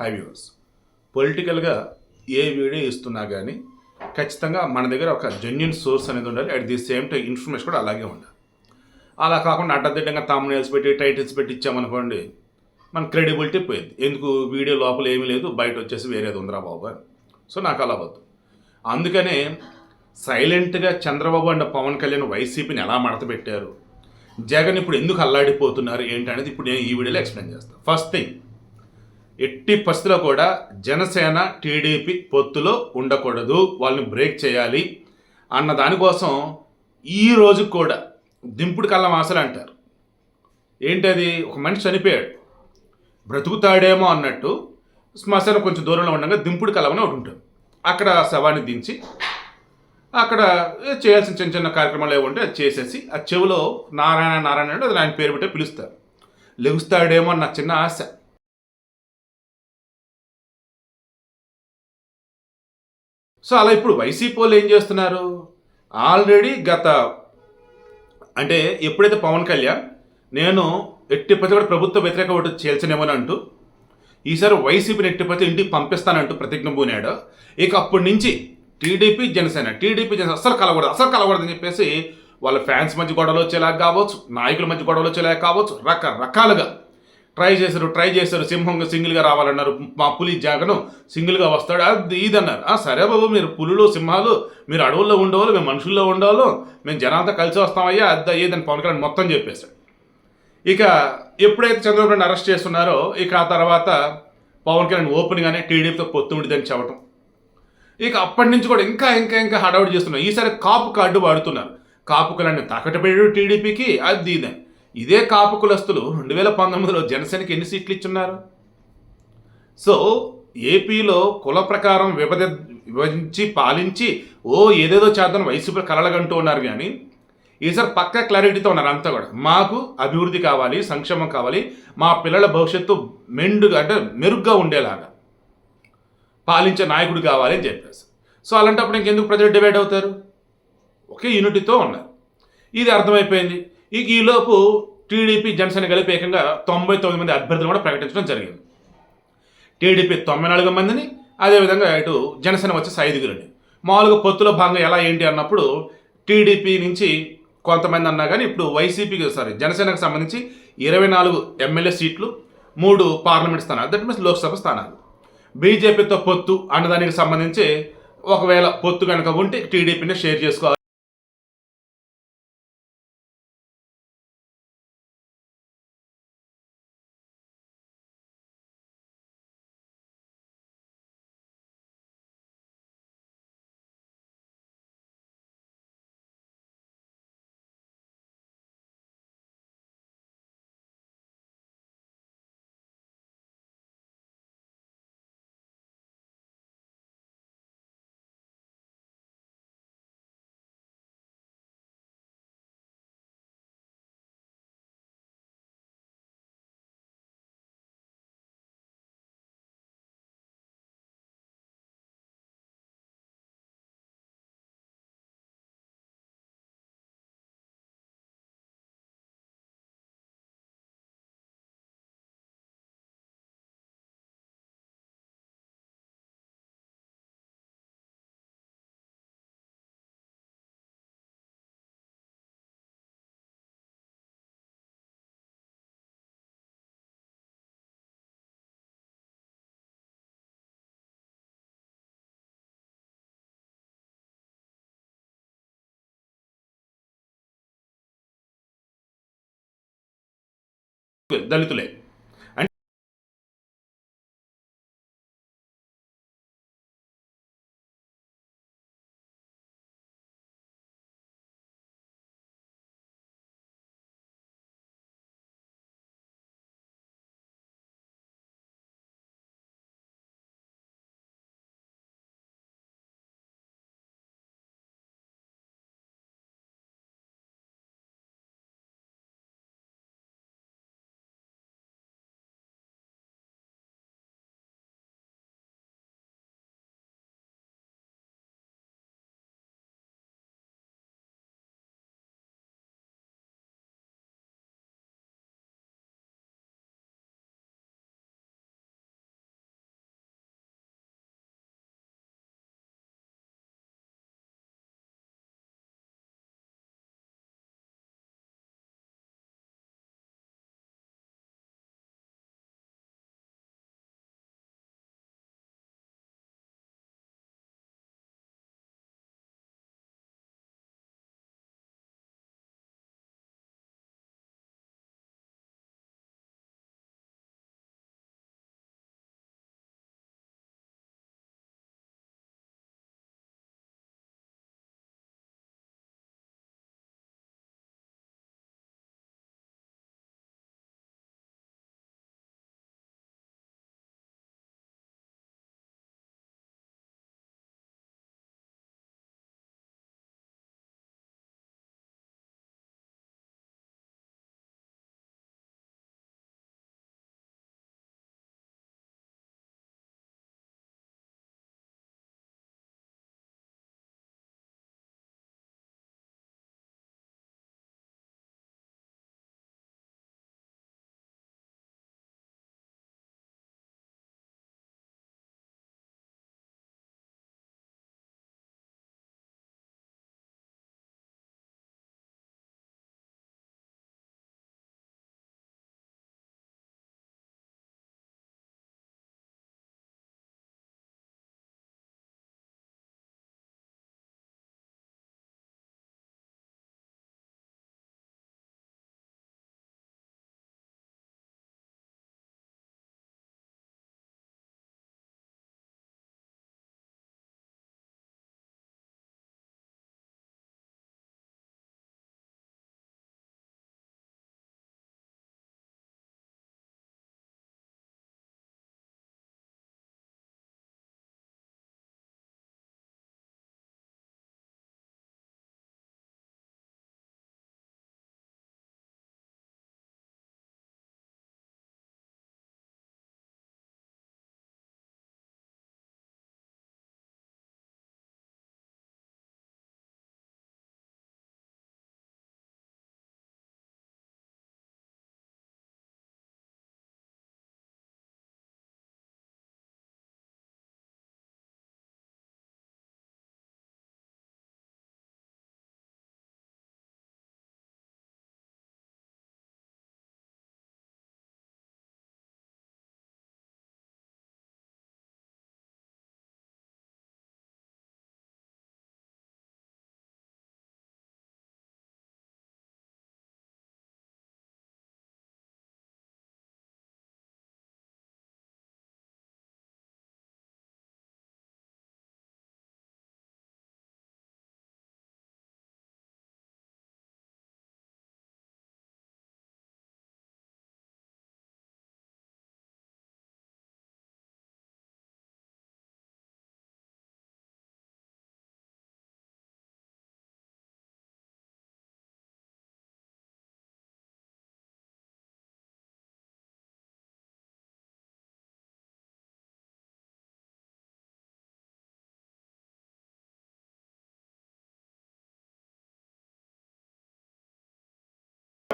High viewers పొలిటికల్గా ఏ video ఇస్తున్నా కానీ ఖచ్చితంగా మన దగ్గర ఒక జెన్యున్ సోర్స్ అనేది ఉండాలి. At the same time information కూడా అలాగే ఉండాలి. అలా కాకుండా అడ్డదిడ్డంగా తామనేల్స్ పెట్టి టైటిల్స్ పెట్టి ఇచ్చామనుకోండి మన క్రెడిబిలిటీ పోయింది. ఎందుకు? వీడియో లోపల ఏమీ లేదు. బయట వచ్చేసి వేరేది ఉందిరా బాబు సో నాకు అలా వద్దు. అందుకనే సైలెంట్గా చంద్రబాబు అండ్ పవన్ కళ్యాణ్ వైసీపీని ఎలా మడత పెట్టారు? జగన్ ఇప్పుడు ఎందుకు అల్లాడిపోతున్నారు ఏంటి అనేది ఇప్పుడు నేను ఈ వీడియోలో ఎక్స్ప్లెయిన్ చేస్తాను. ఫస్ట్ థింగ్ ఎట్టి పరిస్థితిలో కూడా జనసేన టీడీపీ పొత్తులో ఉండకూడదు. వాళ్ళని బ్రేక్ చేయాలి అన్న దానికోసం ఈ రోజు కూడా దింపుడు కళ్ళం ఆశలు అంటారు. ఏంటది? ఒక మనిషి చనిపోయాడు. బ్రతుకుతాడేమో అన్నట్టు శ్మశానం కొంచెం దూరంలో ఉండగా దింపుడు కళ్ళం అని ఒకటి ఉంటుంది. అక్కడ శవాన్ని దించి అక్కడ చేయాల్సిన చిన్న చిన్న కార్యక్రమాలు ఏమి ఉంటే అది చేసేసి ఆ చెవిలో నారాయణ నారాయణ అంటే అది ఆయన పేరు పెట్టే పిలుస్తారు. లెగుస్తాడేమో అన్న చిన్న ఆశ. సో అలా ఇప్పుడు వైసీపీ వాళ్ళు ఏం చేస్తున్నారు? ఆల్రెడీ గత అంటే ఎప్పుడైతే పవన్ కళ్యాణ్ నేను ఎట్టి ప్రతి కూడా ప్రభుత్వ వ్యతిరేక ఓటు చేల్చనేమని అంటూ ఈసారి వైసీపీని ఎట్టి ప్రతి ఇంటికి పంపిస్తానంటూ ప్రతిజ్ఞ పూనాడు ఇక అప్పటి నుంచి టీడీపీ జనసేన టీడీపీ జనసేన అసలు కలగకూడదు అసలు కలగకూడదని చెప్పేసి వాళ్ళ ఫ్యాన్స్ మధ్య గొడవలు వచ్చేలాగా కావచ్చు నాయకుల మధ్య గొడవలు వచ్చేలాగా కావచ్చు రకరకాలుగా ట్రై చేశారు ట్రై చేశారు సింహంగా సింగిల్గా రావాలన్నారు. మా పులి జాగను సింగిల్గా వస్తాడు. అది ఇది అన్నారు "ఆ, సరే బాబు మీరు పులులు సింహాలు మీరు అడవుల్లో ఉండేవాళ్ళు మేము మనుషుల్లో ఉండేవాళ్ళు మేము జనాలతో కలిసి వస్తామయ్యా అది అయ్యేదని పవన్ కళ్యాణ్ మొత్తం చెప్పేశాడు. ఇక ఎప్పుడైతే చంద్రబాబు అరెస్ట్ చేస్తున్నారో ఇక ఆ తర్వాత పవన్ కళ్యాణ్ ఓపెన్గానే టీడీపీతో పొత్తు ఉండిదని ఇక అప్పటి నుంచి కూడా ఇంకా ఇంకా ఇంకా హడావుడి చేస్తున్నారు. ఈసారి కాపు కార్డు వాడుతున్నారు. కాపు కళ్యాణ్ తాకట్టు పెట్టాడు టీడీపీకి అది ఇదని ఇదే కాపు కులస్తులు రెండు వేల పంతొమ్మిదిలో జనసేనకి ఎన్ని సీట్లు ఇచ్చున్నారు సో ఏపీలో కుల ప్రకారం విభజ విభజించి పాలించి ఓ ఏదేదో చేద్దాం వైసీపీ కలలగంటూ ఉన్నారు కానీ ఈసారి పక్క క్లారిటీతో ఉన్నారు అంతా కూడా. మాకు అభివృద్ధి కావాలి సంక్షేమం కావాలి మా పిల్లల భవిష్యత్తు మెండుగా అంటే మెరుగ్గా ఉండేలాగా. పాలించే నాయకుడు కావాలి అని చెప్పేసి. సో అలాంటప్పుడు ఇంకెందుకు ప్రజలు డివైడ్ అవుతారు? ఒకే యూనిటీతో ఉన్నారు. ఇది అర్థమైపోయింది. ఇక ఈలోపు టీడీపీ జనసేన కలిపి ఏకంగా తొంభై తొమ్మిది మంది అభ్యర్థులు కూడా ప్రకటించడం జరిగింది. టీడీపీ తొంభై నాలుగు మందిని అదేవిధంగా ఇటు జనసేన వచ్చేసి ఐదుగురిని. మామూలుగా పొత్తులో భాగంగా ఎలా ఏంటి అన్నప్పుడు టీడీపీ నుంచి కొంతమంది అన్నా కానీ ఇప్పుడు వైసీపీకి సారీ జనసేనకు సంబంధించి ఇరవై నాలుగు ఎమ్మెల్యే సీట్లు మూడు పార్లమెంట్ స్థానాలు దట్ మీన్స్ లోక్సభ స్థానాలు. బీజేపీతో పొత్తు అన్నదానికి సంబంధించి ఒకవేళ పొత్తు కనుక ఉంటే టీడీపీని షేర్ చేసుకోవాలి. దళితులే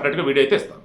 సపరేట్గా వీడియో అయితే ఇస్తాను.